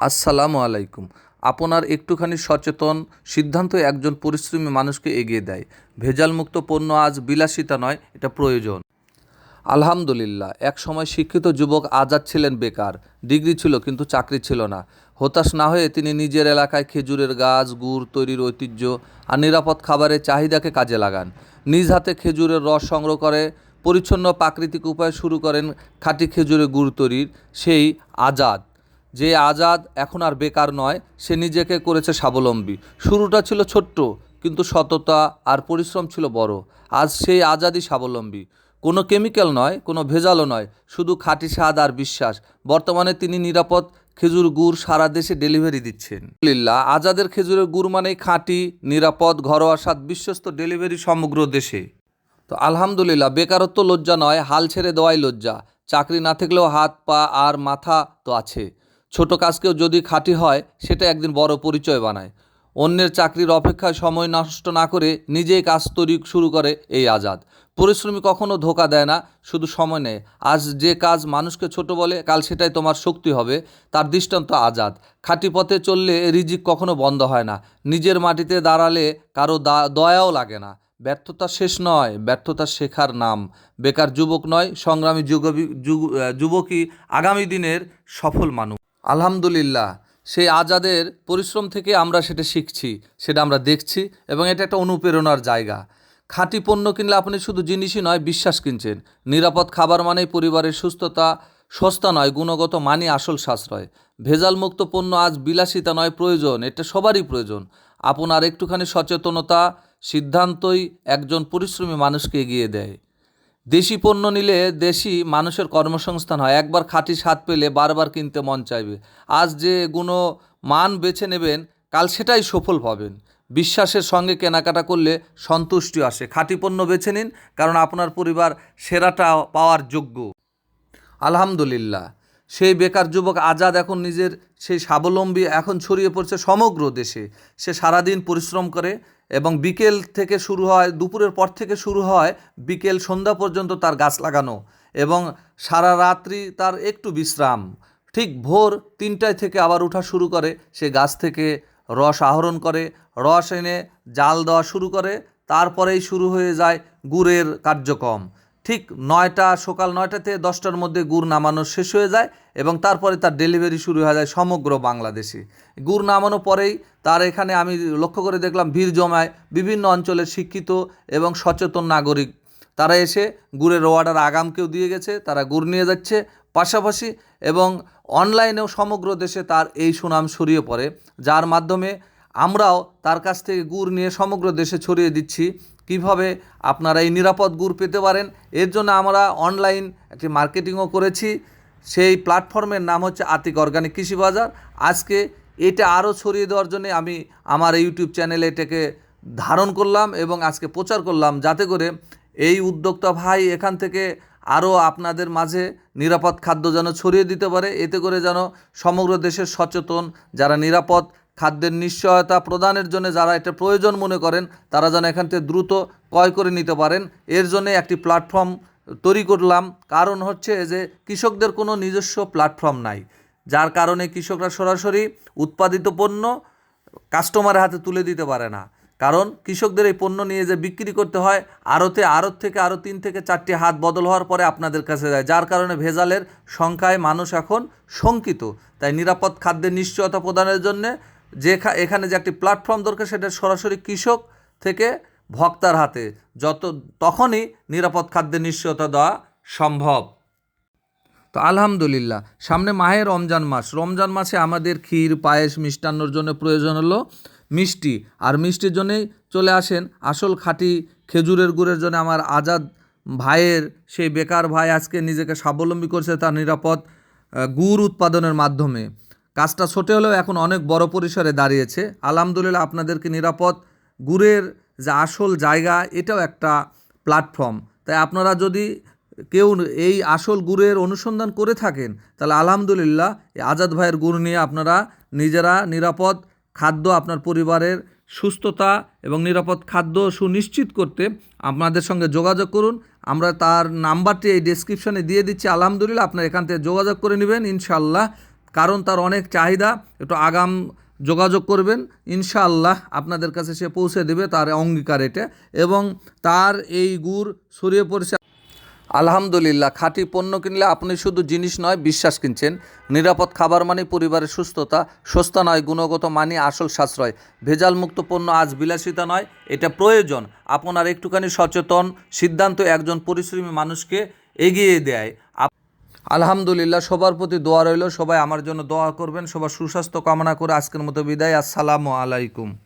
আসসালামু আলাইকুম। আপনার একটুখানি সচেতন, সিদ্ধান্ত একজন পরিশ্রমী মানুষকে এগিয়ে দেয়। ভেজালমুক্ত পণ্য আজ বিলাসিতা নয়, এটা প্রয়োজন। আলহামদুলিল্লাহ এক সময় শিক্ষিত যুবক আজাদ ছিলেন বেকার। ডিগ্রি ছিল কিন্তু চাকরি ছিল না। হতাশ না হয়ে তিনি নিজের এলাকায় খেজুরের গাছ, গুড় তৈরির ঐতিহ্য আর নিরাপদ খাবারের চাহিদাকে কাজে লাগান। নিজ হাতে খেজুরের রস সংগ্রহ করে, পরিচ্ছন্ন প্রাকৃতিক উপায়ে শুরু করেন খাঁটি খেজুরের গুড় তৈরির সেই আজাদ। যে আজাদ এখন আর বেকার নয়, সে নিজেকে করেছে স্বাবলম্বী। শুরুটা ছিল ছোট্ট, কিন্তু সততা আর পরিশ্রম ছিল বড়। আজ সেই আজাদই স্বাবলম্বী। কোনো কেমিক্যাল নয়, কোনো ভেজালও নয়, শুধু খাঁটি স্বাদ আর বিশ্বাস। বর্তমানে তিনি নিরাপদ খেজুর গুড় সারা দেশে ডেলিভারি দিচ্ছেন। আলহামদুলিল্লাহ, আজাদের খেজুরের গুড় মানেই খাঁটি, নিরাপদ, ঘরোয়া স্বাদ বিশ্বস্ত ডেলিভারি সমগ্র দেশে। তো আলহামদুলিল্লাহ, বেকারত্ব লজ্জা নয়, হাল ছেড়ে দেওয়াই লজ্জা। চাকরি না থাকলেও হাত, পা আর মাথা তো আছে। ছোট কাজকেও যদি খাঁটি হয়, সেটা একদিন বড় পরিচয় বানায়। অন্যের চাকরির অপেক্ষায় সময় নষ্ট না করে নিজেই কাজ তৈরি শুরু করে এই আজাদ। পরিশ্রমী কখনো ধোকা দেয় না, শুধু সময় নেয়। আজ যে কাজ মানুষকে ছোট বলে, কাল সেটাই তোমার শক্তি হবে, তার দৃষ্টান্ত আজাদ। খাঁটি পথে চললে রিজিক কখনো বন্ধ হয় না। নিজের মাটিতে দাঁড়ালে কারও দা- দয়াও লাগে না। ব্যর্থতা শেষ নয়, ব্যর্থতা শেখার নাম। বেকার যুবক নয়, সংগ্রামী যুগ- যুবকই আগামী দিনের সফল মানুষ। আলহামদুলিল্লাহ, সেই আজাদের পরিশ্রম থেকে আমরা সেটা শিখছি, সেটা আমরা দেখছি এবং এটা একটা অনুপ্রেরণার জায়গা। খাঁটি পণ্য কিনলে আপনি শুধু জিনিসই নয়, বিশ্বাস কিনছেন। নিরাপদ খাবার মানেই পরিবারের সুস্থতা, সস্তা নয়, গুণগত মানই আসল সাশ্রয়। ভেজালমুক্ত পণ্য আজ বিলাসিতা নয়, প্রয়োজন, এটা সবারই প্রয়োজন। আপনার একটুখানি সচেতনতা, সিদ্ধান্তই একজন পরিশ্রমী মানুষকে এগিয়ে দেয়। দেশি পণ্য নিলে দেশি মানুষের কর্মসংস্থান হয়। একবার খাঁটি স্বাদ পেলে বারবার কিনতে মন চাইবে। আজ যে গুণো মান বেছে নেবেন, কাল সেটাই সফল পাবেন। বিশ্বাসের সঙ্গে কেনাকাটা করলে সন্তুষ্টি আসে। খাঁটি পণ্য বেছে নিন, কারণ আপনার পরিবার সেরাটা পাওয়ার যোগ্য। আলহামদুলিল্লাহ। সেই বেকার যুবক আজাদ এখন নিজের সেই স্বাবলম্বী এখন ছড়িয়ে পড়ছে সমগ্র দেশে। সে সারাদিন পরিশ্রম করে এবং বিকেল থেকে শুরু হয়, দুপুরের পর থেকে শুরু হয় বিকেল সন্ধ্যা পর্যন্ত তার গাছ লাগানো এবং সারা রাত্রি তার একটু বিশ্রাম। ঠিক ভোর তিনটায় থেকে আবার ওঠা শুরু করে। সে গাছ থেকে রস আহরণ করে, রস এনে জাল দেওয়া শুরু করে। তারপরেই শুরু হয়ে যায় গুড়ের কার্যক্রম। ঠিক নয়টা, সকাল নয়টা থেকে দশটার মধ্যে গুড় নামানো শেষ হয়ে যায় এবং তারপরে তার ডেলিভারি শুরু হয়ে যায় সমগ্র বাংলাদেশে। গুড় নামানো পরেই তার এখানে আমি লক্ষ্য করে দেখলাম ভিড় জমায় বিভিন্ন অঞ্চলের শিক্ষিত এবং সচেতন নাগরিক। তারা এসে গুড়ের অর্ডার আগামকেও দিয়ে গেছে, তারা গুড় নিয়ে যাচ্ছে। পাশাপাশি এবং অনলাইনেও সমগ্র দেশে তার এই সুনাম ছড়িয়ে পড়ে, যার মাধ্যমে আমরাও তার কাছ থেকে গুড় নিয়ে সমগ্র দেশে ছড়িয়ে দিচ্ছি। কীভাবে আপনারা এই নিরাপদ গুড় পেতে পারেন? এর জন্য আমরা অনলাইন একটি মার্কেটিংও করেছি। সেই প্ল্যাটফর্মের নাম হচ্ছে আতিক অর্গানিক কৃষি বাজার আজকে এটা আরও ছড়িয়ে দেওয়ার জন্য আমি আমার ইউটিউব চ্যানেলে এটাকে ধারণ করলাম এবং আজকে প্রচার করলাম যাতে করে এই উদ্যোক্তা ভাই এখান থেকে আরও আপনাদের মাঝে নিরাপদ খাদ্য যেন ছড়িয়ে দিতে পারে। এতে করে যেন সমগ্র দেশের সচেতন যারা নিরাপদ খাদ্যের নিশ্চয়তা প্রদানের জন্য যারা এটা প্রয়োজন মনে করেন, তারা যেন এখান থেকে দ্রুত ক্রয় করে নিতে পারেন। এর জন্য একটি প্ল্যাটফর্ম তৈরি করলাম। কারণ হচ্ছে যে কৃষকদের কোনো নিজস্ব প্ল্যাটফর্ম নাই। যার কারণে কৃষকরা সরাসরি উৎপাদিত পণ্য কাস্টমারের হাতে তুলে দিতে পারে না। কারণ কৃষকদের এই পণ্য নিয়ে যে বিক্রি করতে হয়, আড়তে, আড়ত থেকে আরও তিন থেকে চারটি হাত বদল হওয়ার পরে আপনাদের কাছে যায়। যার কারণে ভেজালের সংখ্যায় মানুষ এখন শঙ্কিত। তাই নিরাপদ খাদ্যের নিশ্চয়তা প্রদানের জন্যে যে এখানে যে একটি প্ল্যাটফর্ম দরকার সেটা সরাসরি কৃষক থেকে ভক্তার হাতে। যত, তখনই নিরাপদ খাদ্যের নিশ্চয়তা দেওয়া সম্ভব। তো আলহামদুলিল্লাহ, সামনে মাহে রমজান মাস। রমজান মাসে আমাদের ক্ষীর, পায়েস মিষ্টান্নর জন্য প্রয়োজন হলো মিষ্টি। আর মিষ্টির জন্যেই চলে আসেন আসল খাঁটি খেজুরের গুড়ের জন্য আমার আজাদ ভাইয়ের, সেই বেকার ভাই আজকে নিজেকে স্বাবলম্বী করছে তার নিরাপদ গুড় উৎপাদনের মাধ্যমে। কাজটা ছোটো হলেও এখন অনেক বড় পরিসরে দাঁড়িয়েছে। আলহামদুলিল্লাহ আপনাদেরকে নিরাপদ গুড়ের যে আসল জায়গা, এটাও একটা প্ল্যাটফর্ম তাই আপনারা যদি কেউ এই আসল গুড়ের অনুসন্ধান করে থাকেন, তাহলে আলহামদুলিল্লাহ এই আজাদ ভাইয়ের গুড় নিয়ে আপনারা নিজেরা নিরাপদ খাদ্য আপনার পরিবারের সুস্থতা এবং নিরাপদ খাদ্য সুনিশ্চিত করতে আপনাদের সঙ্গে যোগাযোগ করুন। আমরা তার নাম্বারটি এই ডেসক্রিপশনে দিয়ে দিচ্ছি। আলহামদুলিল্লাহ আপনারা এখান থেকে যোগাযোগ করে নেবেন। ইনশাল্লাহ কারণ তার অনেক চাহিদা, একটু আগাম যোগাযোগ করবেন, ইনশাআল্লাহ আপনাদের কাছে সে পৌঁছে দেবে তার অঙ্গীকার এটা। এবং তার এই গুড় ছড়িয়ে পড়ছে। আলহামদুলিল্লাহ, খাঁটি পণ্য কিনলে আপনি শুধু জিনিস নয়, বিশ্বাস কিনছেন। নিরাপদ খাবার মানে পরিবারের সুস্থতা, সস্তা নয়, গুণগত মানে আসল সাশ্রয়। ভেজাল মুক্ত পণ্য আজ বিলাসিতা নয়, এটা প্রয়োজন। আপনার একটুখানি সচেতন সিদ্ধান্ত একজন পরিশ্রমী মানুষকে এগিয়ে দেয়। আলহামদুলিল্লাহ, সবার প্রতি দোয়া রইল। সবাই আমার জন্য দোয়া করবেন। সবার সুস্বাস্থ্য কামনা করে আজকের মতো বিদায়। আসসালামু আলাইকুম।